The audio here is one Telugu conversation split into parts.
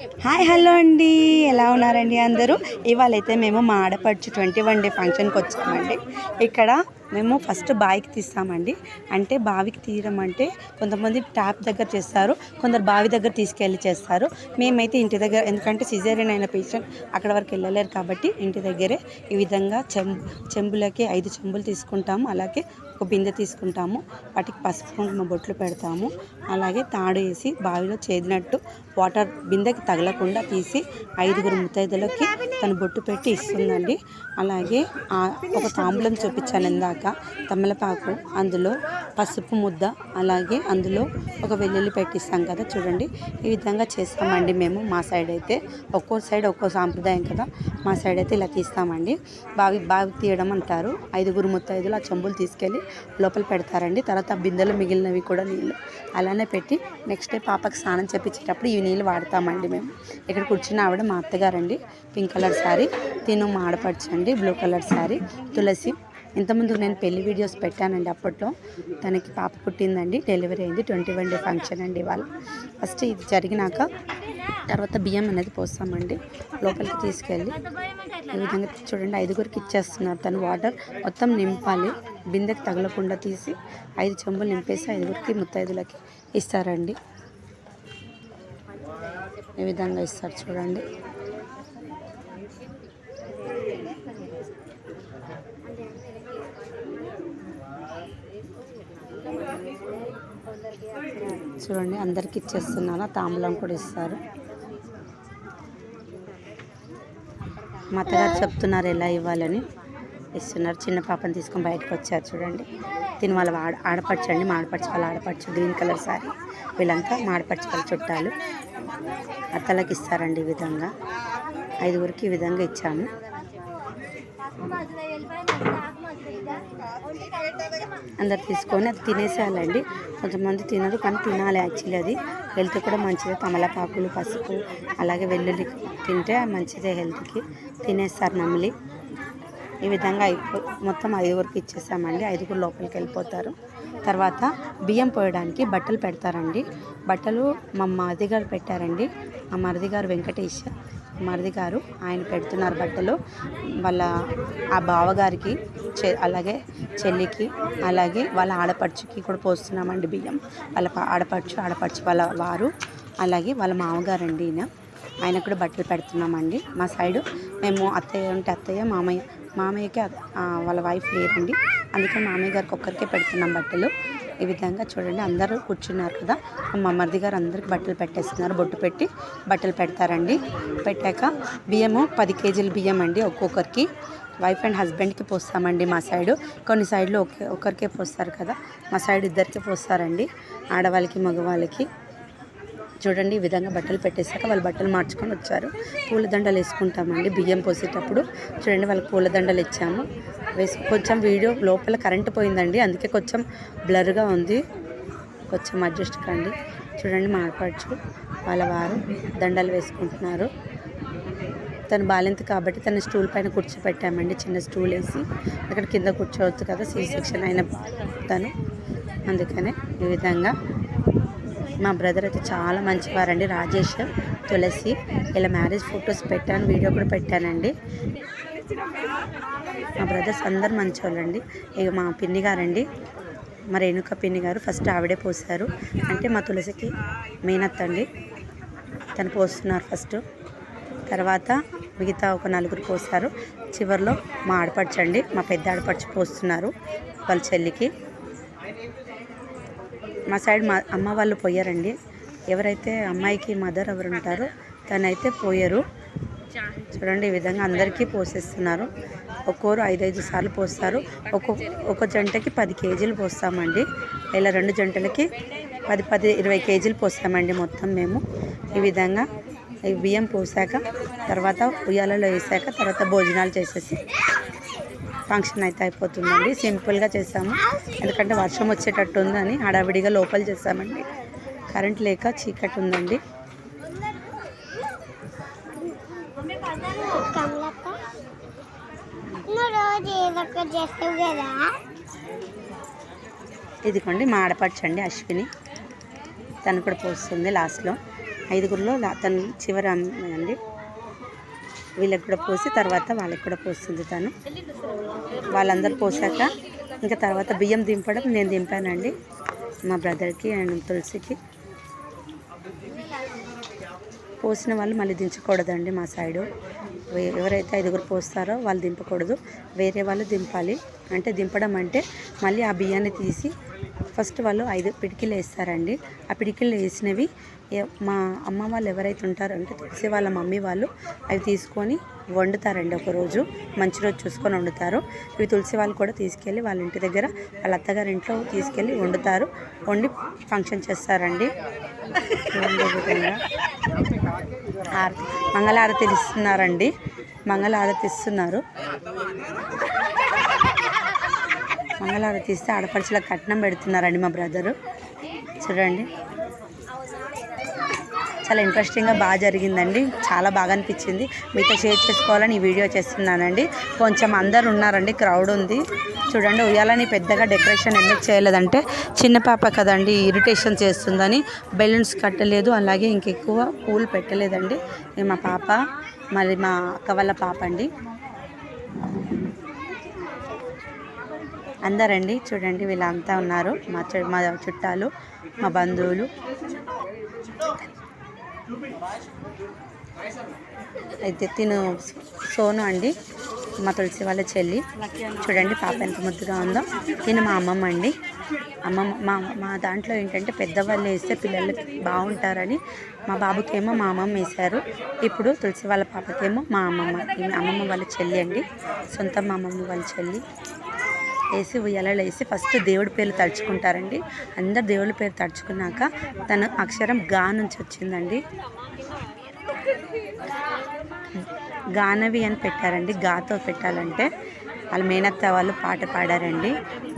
హాయ్ హలో అండి. ఎలా ఉన్నారండి అందరూ? ఇవాళైతే మేము మా ఆడపడుచు ట్వంటీ వన్ డే ఫంక్షన్కి వచ్చామండి ఇక్కడ మేము ఫస్ట్ బావికి తీస్తామండి. అంటే బావికి తీయడం అంటే కొంతమంది ట్యాప్ దగ్గర చేస్తారు కొందరు బావి దగ్గర తీసుకెళ్ళి చేస్తారు. మేమైతే ఇంటి దగ్గర ఎందుకంటే సిజేరియన్ అయిన పేషెంట్ అక్కడ వరకు వెళ్ళలేరు కాబట్టి ఇంటి దగ్గరే ఈ విధంగా చెంబు చెంబులకి ఐదు చెంబులు తీసుకుంటాము. అలాగే ఒక బిందె తీసుకుంటాము. వాటికి పసుపు కుంకుమ బొట్లు పెడతాము. అలాగే తాడు వేసి బావిలో చేదినట్టు వాటర్ బిందెకి తగలకుండా తీసి ఐదుగురు ముత్తైదులకి తను బొట్టు పెట్టి ఇస్తుందండి. అలాగే ఒక తాంబూలం చూపించాను ఇందాక. తమలపాకు అందులో పసుపు ముద్ద అలాగే అందులో ఒక వెల్లుల్లి పెట్టిస్తాం కదా చూడండి. ఈ విధంగా చేస్తామండి మేము మా సైడ్ అయితే. ఒక్కో సైడ్ ఒక్కో సాంప్రదాయం కదా. మా సైడ్ అయితే ఇలా తీస్తామండి. బావి బావి తీయడం అంటారు. ఐదుగురు ముత్తైదులు ఆ చెంబులు తీసుకెళ్ళి లోపల పెడతారండి. తర్వాత బిందెలు మిగిలినవి కూడా నీళ్ళు అలానే పెట్టి నెక్స్ట్ డే పాపకి స్నానం చేపించేటప్పుడు ఈ నీళ్ళు వాడతామండి మేము. ఇక్కడ కూర్చున్న ఆవిడ మా అత్తగారండి. Pink colour sari. తిను మా బ్లూ కలర్ శారీ. తులసి ఇంతకుముందు నేను పెళ్ళి వీడియోస్ పెట్టానండి అప్పట్లో. తనకి పాప పుట్టిందండి డెలివరీ అయింది ట్వంటీ వన్ డే ఫంక్షన్ అండి ఇవాళ. ఫస్ట్ ఇది జరిగినాక తర్వాత బియ్యం అనేది పోస్తామండి. లోపలికి తీసుకెళ్ళి ఈ విధంగా చూడండి ఐదుగురికి ఇచ్చేస్తున్నారు తను వాటర్. మొత్తం నింపాలి. బిందెకి తగలకుండా తీసి ఐదు చెంబులు నింపేసి ఐదుగురికి ముత్తైదులకి ఇస్తారండి. ఈ విధంగా ఇస్తారు చూడండి. చూడండి అందరికి ఇచ్చేస్తున్నాను. తాంబూలం కూడా ఇస్తారు. మా అత్తగారు చెప్తున్నారు ఎలా ఇవ్వాలని. ఇస్తున్నారు. చిన్న పాపని తీసుకొని బయటకు వచ్చారు చూడండి. దీని వాళ్ళ ఆడ ఆడపడచండి మా ఆడపడుచు వాళ్ళ గ్రీన్ కలర్ శారీ వీళ్ళంతా మా వాళ్ళ చుట్టాలు. అత్తలకి ఇస్తారండి ఈ విధంగా. ఐదుగురికి ఈ విధంగా ఇచ్చాము. అందరు తీసుకొని అది తినేసేయాలండి. కొంతమంది తినరు కానీ తినాలి యాక్చువల్లీ అది. హెల్త్ కూడా మంచిదే. తమలపాకులు పసుపు అలాగే వెల్లుల్లి తింటే మంచిదే హెల్త్కి. తినేస్తారు నమిలి ఈ విధంగా అయిపో మొత్తం ఐదుగురికి ఇచ్చేసామండి. ఐదుగురు లోపలికి వెళ్ళిపోతారు. తర్వాత బియ్యం పోయడానికి బట్టలు పెడతారండి. బట్టలు మా మరిది గారు పెట్టారండి. మా మరిది గారు వెంకటేష్ మరిది గారు. ఆయన పెడుతున్నారు బట్టలు. వాళ్ళ ఆ బావగారికి చె అలాగే చెల్లికి అలాగే వాళ్ళ ఆడపడుచుకి కూడా పోస్తున్నామండి బియ్యం. వాళ్ళ ఆడపడుచు ఆడపడుచు వాళ్ళ వారు అలాగే వాళ్ళ మామగారండి ఈయన. ఆయన కూడా బట్టలు పెడుతున్నామండి. మా సైడు మేము అత్తయ్య ఉంటే అత్తయ్య మామయ్య మామయ్యకి వాళ్ళ వైఫ్ లేరండి. అందుకే మామయ్య గారికి ఒక్కరికే పెడుతున్నాం బట్టలు. ఈ విధంగా చూడండి అందరూ కూర్చున్నారు కదా. మా మరిది గారు అందరికి బట్టలు పెట్టేస్తున్నారు. బొట్టు పెట్టి బట్టలు పెడతారండి. పెట్టాక బియ్యము పది కేజీల బియ్యం అండి ఒక్కొక్కరికి. వైఫ్ అండ్ హస్బెండ్కి పోస్తామండి మా సైడు. కొన్ని సైడ్లు ఒకే ఒకరికే పోస్తారు కదా. మా సైడ్ ఇద్దరికి పోస్తారండి. ఆడవాళ్ళకి మగవాళ్ళకి. చూడండి ఈ విధంగా బట్టలు పెట్టేశాక వాళ్ళు బట్టలు మార్చుకొని వచ్చారు. పూలదండలు వేసుకుంటామండి బియ్యం పోసేటప్పుడు. చూడండి వాళ్ళకి పూలదండలు ఇచ్చాము. వేసు కొంచెం వీడియో లోపల కరెంట్ పోయిందండి అందుకే కొంచెం బ్లర్గా ఉంది. కొంచెం అడ్జస్ట్ కండి. చూడండి మాట్లాడచ్చు వాళ్ళ వారు దండలు వేసుకుంటున్నారు. తను బాలింత కాబట్టి తన స్టూల్ పైన కూర్చోపెట్టామండి. చిన్న స్టూల్ వేసి అక్కడ కింద కూర్చోవచ్చు కదా సి సెక్షన్ అయిన తను. అందుకనే ఈ విధంగా మా బ్రదర్ అయితే చాలా మంచివారండి. రాజేష్ తులసి ఇలా మ్యారేజ్ ఫొటోస్ పెట్టాను వీడియో కూడా పెట్టానండి. మా బ్రదర్స్ అందరు మంచివాళ్ళండి ఇక మా పిన్ని గారండి. మా రేణుక పిన్ని గారు ఫస్ట్ ఆవిడే పోసారు అంటే మా తులసికి మేనత్త అండి. తను పోస్తున్నారు ఫస్ట్. తర్వాత మిగతా ఒక నలుగురు పోస్తారు చివరిలో మా ఆడపడుచండి మా పెద్ద ఆడపడుచు పోస్తున్నారు వాళ్ళ చెల్లికి. మా సైడ్ మా అమ్మ వాళ్ళు పోయారండి. ఎవరైతే అమ్మాయికి మదర్ ఎవరు ఉంటారో తనైతే పోయారు. చూడండి ఈ విధంగా అందరికీ పోసేస్తున్నారు. ఒక్కోరు ఐదైదు సార్లు పోస్తారు. ఒక్కొక్క ఒక జంటకి పది కేజీలు పోస్తామండి. ఇలా రెండు జంటలకి పది పది ఇరవై కేజీలు పోస్తామండి మొత్తం మేము. ఈ విధంగా ఈ బియ్యం పోసాక తర్వాత ఉయ్యాలలో వేసాక తర్వాత భోజనాలు చేసేసి ఫంక్షన్ అయితే అయిపోతుందండి. సింపుల్గా చేసాము ఎందుకంటే వర్షం వచ్చేటట్టు ఉందని హడావిడిగా లోపల చేసామండి కరెంట్ లేక చీకటి ఉందండి ఇదిగోండి మా ఆడపడుచండి అశ్విని. తను కూడా పోస్తుంది లాస్ట్లో. ఐదుగురిలో తను చివరి అండి వీళ్ళకి కూడా పోసి తర్వాత వాళ్ళకి కూడా పోస్తుంది తను. వాళ్ళందరూ పోసాక ఇంకా తర్వాత బియ్యం దింపడం నేను దింపానండి మా బ్రదర్కి అండ్ తులసికి. పోసిన వాళ్ళు మళ్ళీ దించకూడదండి మా సైడు. ఎవరైతే ఐదుగురు పోస్తారో వాళ్ళు దింపకూడదు. వేరే వాళ్ళు దింపాలి. అంటే దింపడం అంటే మళ్ళీ ఆ బియ్యాన్ని తీసి ఫస్ట్ వాళ్ళు ఐదు పిడికిలు వేస్తారండి. ఆ పిడికిలు వేసినవి ఏ- మా అమ్మ వాళ్ళు ఎవరైతే ఉంటారో అంటే తులసి వాళ్ళ మమ్మీ వాళ్ళు అవి తీసుకొని వండుతారండి ఒకరోజు మంచి రోజు చూసుకొని వండుతారు. ఇవి తులసి వాళ్ళు కూడా తీసుకెళ్ళి వాళ్ళ ఇంటి దగ్గర వాళ్ళ అత్తగారి ఇంట్లో తీసుకెళ్ళి వండుతారు. వండి ఫంక్షన్ చేస్తారండి. విధంగా ఆరతి మంగళారతి ఇస్తున్నారండి. మంగళారతి ఇస్తున్నారు. మంగళారతి ఇస్తే ఆడపడుచులకు కట్నం పెడుతున్నారండి మా బ్రదరు. చూడండి. చాలా ఇంట్రెస్టింగ్గా బాగా జరిగిందండి. చాలా బాగా అనిపించింది. మీతో షేర్ చేసుకోవాలని ఈ వీడియో చేస్తున్నానండి. కొంచెం అందరు ఉన్నారండి క్రౌడ్ ఉంది. చూడండి ఉయ్యాలని పెద్దగా డెకరేషన్ ఎందుకు చేయలేదంటే చిన్న పాప కదండి ఇరిటేషన్ చేస్తుందని బెలూన్స్ కట్టలేదు. అలాగే ఇంకెక్కువ పూలు పెట్టలేదండి. మా పాప మరి మా అక్క వాళ్ళ పాప అండి. అందరండి చూడండి వీళ్ళంతా ఉన్నారు. మా చు మా చుట్టాలు మా బంధువులు. అయితే తిను సోను అండి మా తులసి వాళ్ళ చెల్లి. చూడండి పాప ఎంత ముద్దుగా ఉందో. తిను మా అమ్మమ్మ అండి. అమ్మమ్మ మా మా దాంట్లో ఏంటంటే పెద్దవాళ్ళు వేస్తే పిల్లలు బాగుంటారని మా బాబుకేమో మా అమ్మమ్మ వేశారు. ఇప్పుడు తులసి వాళ్ళ పాపకేమో మా అమ్మమ్మ అమ్మమ్మ వాళ్ళ చెల్లి అండి. సొంత మా అమ్మమ్మ వాళ్ళ చెల్లి. వేసి ఉయ్యాలలో వేసి ఫస్ట్ దేవుడి పేర్లు తలుచుకుంటారండి. అందరు దేవుడి పేరు తలుచుకున్నాక తన అక్షరం గా నుంచి వచ్చిందండి. గానవి అని పెట్టారండి. గాతో పెట్టాలంటే వాళ్ళు మేనత్త వాళ్ళు పాట పాడారండి.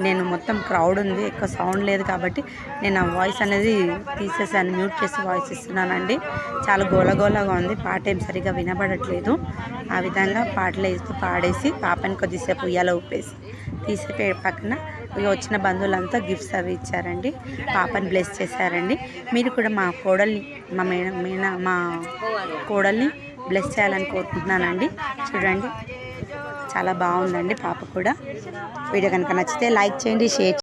నేను మొత్తం క్రౌడ్ ఉంది. ఎక్కువ సౌండ్ లేదు కాబట్టి నేను ఆ వాయిస్ అనేది తీసేసాను. మ్యూట్ చేసి వాయిస్ ఇస్తున్నానండి. చాలా గోలగోలగా ఉంది. పాట ఏం సరిగా వినబడట్లేదు. ఆ విధంగా పాటలు వేస్తూ పాడేసి పాపని కొద్దిసేపు ఉయ్యాల ఉప్పేసి తీసి పక్కన ఇక వచ్చిన బంధువులంతా గిఫ్ట్స్ అవి ఇచ్చారండి. పాపని బ్లెస్ చేశారండి. మీరు కూడా మా కోడల్ని మా మేన మేన మా కోడల్ని బ్లెస్ చేయాలని కోరుకుంటున్నానండి. చూడండి చాలా బాగుందండి పాప కూడా. వీడియో కనుక నచ్చితే లైక్ చేయండి షేర్